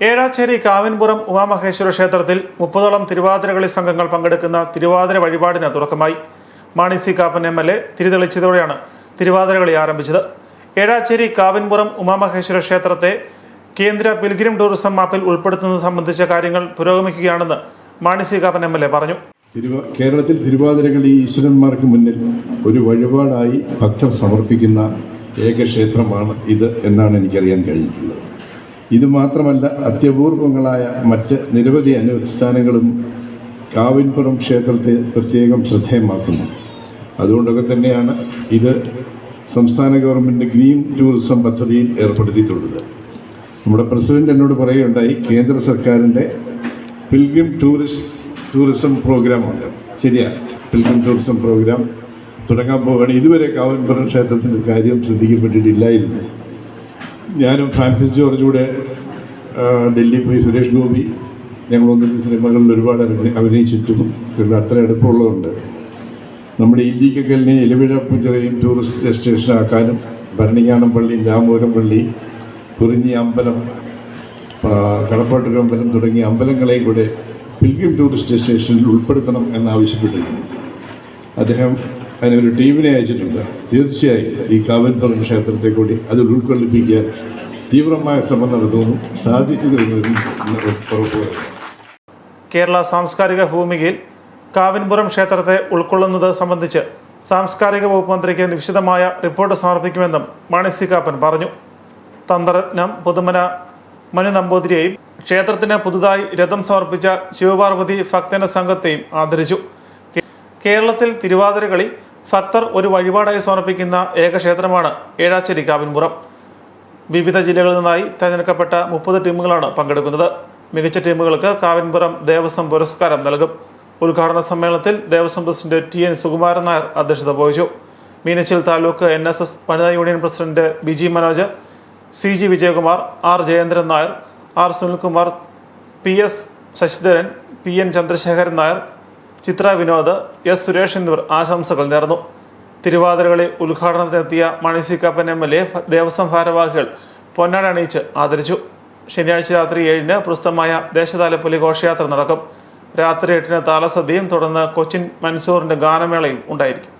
ഏഴാച്ചേരി കാവിൻപുറം ഉമാമഹേശ്വര ക്ഷേത്രത്തിൽ മുപ്പതോളം തിരുവാതിരകളി സംഘങ്ങൾ പങ്കെടുക്കുന്ന തിരുവാതിര വഴിപാടിന് തുടക്കമായി. Mani C Kappan M L A തിരിതെളിച്ചതോടെയാണ് Thiruvathirakali ആരംഭിച്ചത്. ഏഴാച്ചേരി കാവിൻപുറം ഉമാമഹേശ്വര ക്ഷേത്രത്തെ കേന്ദ്ര പിൽഗ്രിം ടൂറിസം മാപ്പിൽ ഉൾപ്പെടുത്തുന്നത് സംബന്ധിച്ച കാര്യങ്ങൾ പുരോഗമിക്കുകയാണെന്ന് Mani C Kappan M L A പറഞ്ഞു. കേരളത്തിൽ തിരുവാതിരകളി ഈശ്വരന്മാർക്ക് മുന്നിൽ ഒരു വഴിപാടായി ഭക്തർ സമർപ്പിക്കുന്ന ഏക ക്ഷേത്രമാണ് ഇത് എന്നാണ് എനിക്കറിയാൻ കഴിഞ്ഞിട്ടുള്ളത്. ഇത് മാത്രമല്ല അത്യപൂർവങ്ങളായ മറ്റ് നിരവധി അനുഷ്ഠാനങ്ങളും കാവിൻപുറം ക്ഷേത്രത്തെ പ്രത്യേകം ശ്രദ്ധേയമാക്കുന്നു. അതുകൊണ്ടൊക്കെ തന്നെയാണ് ഇത് സംസ്ഥാന ഗവൺമെന്റ് ഗ്രീൻ ടൂറിസം പദ്ധതിയിൽ ഏർപ്പെടുത്തിയിട്ടുള്ളത്. നമ്മുടെ പ്രസിഡന്റ് എന്നോട് പറയുകയുണ്ടായി കേന്ദ്ര സർക്കാരിന്റെ പിൽഗ്രിം ടൂറിസ്റ്റ് ടൂറിസം പ്രോഗ്രാമുണ്ട്. ശരിയാണ് പിൽഗ്രിം ടൂറിസം പ്രോഗ്രാം തുടങ്ങാൻ പോവുകയാണ്. ഇതുവരെ കാവൻപുരം ക്ഷേത്രത്തിന്റെ കാര്യം ശ്രദ്ധിക്കപ്പെട്ടിട്ടില്ലായിരുന്നു. ഞാനും ഫ്രാൻസിസ് ജോർജ് കൂടെ ഡൽഹി പോയി സുരേഷ് ഗോപി ഞങ്ങൾ ഒന്നിച്ച് സിനിമകളിൽ ഒരുപാട് അഭിനയി- അഭിനയിച്ചിട്ടും പിന്നെ അത്ര അടുപ്പമുള്ളതുണ്ട്. നമ്മുടെ ഇല്ലിക്കക്കലിനെ ഇലവിഴ പൂജറയും ടൂറിസ്റ്റ് ഡെസ്റ്റിനേഷനാക്കാനും ആക്കാനും ഭരണിക്കാനം പള്ളി രാമപുരം പള്ളി കുറിഞ്ഞി അമ്പലം കടപ്പാട്ടൂർ അമ്പലം തുടങ്ങിയ അമ്പലങ്ങളെയും കൂടെ പിൽഗ്രിം ടൂറിസ്റ്റ് ഡെസ്റ്റിനേഷനിൽ ഉൾപ്പെടുത്തണം എന്നാവശ്യപ്പെട്ടിരുന്നു. അദ്ദേഹം അതിനൊരു ടീമിനെ അയച്ചിട്ടുണ്ട്. തീർച്ചയായും ഈ കാവൽപ്പുറം ക്ഷേത്രത്തെ കൂടി അതിൽ ഉൾക്കൊള്ളിപ്പിക്കാൻ തീവ്രമായ ശ്രമം നടത്തുന്നു. സാധിച്ചു തരുമെന്നും കേരള സാംസ്കാരിക ഭൂമികയിൽ കാവിൻപുരം ക്ഷേത്രത്തെ ഉൾക്കൊള്ളുന്നത് സംബന്ധിച്ച് സാംസ്കാരിക വകുപ്പ് മന്ത്രിക്ക് വിശദമായ റിപ്പോർട്ട് സമർപ്പിക്കുമെന്നും മാണി സി കാപ്പൻ പറഞ്ഞു. തന്ത്രജ്ഞം പുതുമന മനു നമ്പൂതിരിയെയും ക്ഷേത്രത്തിന് പുതുതായി രഥം സമർപ്പിച്ച ശിവപാർവതി ഭക്തന സംഘത്തെയും ആദരിച്ചു. കേരളത്തിൽ തിരുവാതിരകളി ഭക്തർ ഒരു വഴിപാടായി സമർപ്പിക്കുന്ന ഏക ക്ഷേത്രമാണ് ഏഴാച്ചേരി കാവിൻപുറം. വിവിധ ജില്ലകളിൽ നിന്നായി തെരഞ്ഞെടുക്കപ്പെട്ട മുപ്പത് ടീമുകളാണ് പങ്കെടുക്കുന്നത്. മികച്ച ടീമുകൾക്ക് കാവിൻപുറം ദേവസ്വം പുരസ്കാരം നൽകും. ഉദ്ഘാടന സമ്മേളനത്തിൽ Devaswom president T N Sukumaran Nair അധ്യക്ഷത വഹിച്ചു. Meenachil taluk N S S വനിതാ union president Biji Manoj C G Vijayakumar R Jayendran Nair R Sunilkumar P S Sasidharan P N Chandrasekharan Nair Chitra Vinod S Suresh എന്നിവർ ആശംസകൾ നേർന്നു. Thiruvathirakali ഉദ്ഘാടനത്തിനെത്തിയ Mani Kappan M L A Devaswom ഭാരവാഹികൾ പൊന്നാട അണിയിച്ച് ആദരിച്ചു. ശനിയാഴ്ച രാത്രി ഏഴിന് പ്രസ്തമായ ദേശതാലപ്പൊലി ഘോഷയാത്ര നടക്കും. രാത്രി എട്ടിന് താലസദ്യയും തുടർന്ന് കൊച്ചിൻ മൻസൂറിന്റെ ഗാനമേളയും ഉണ്ടായിരിക്കും.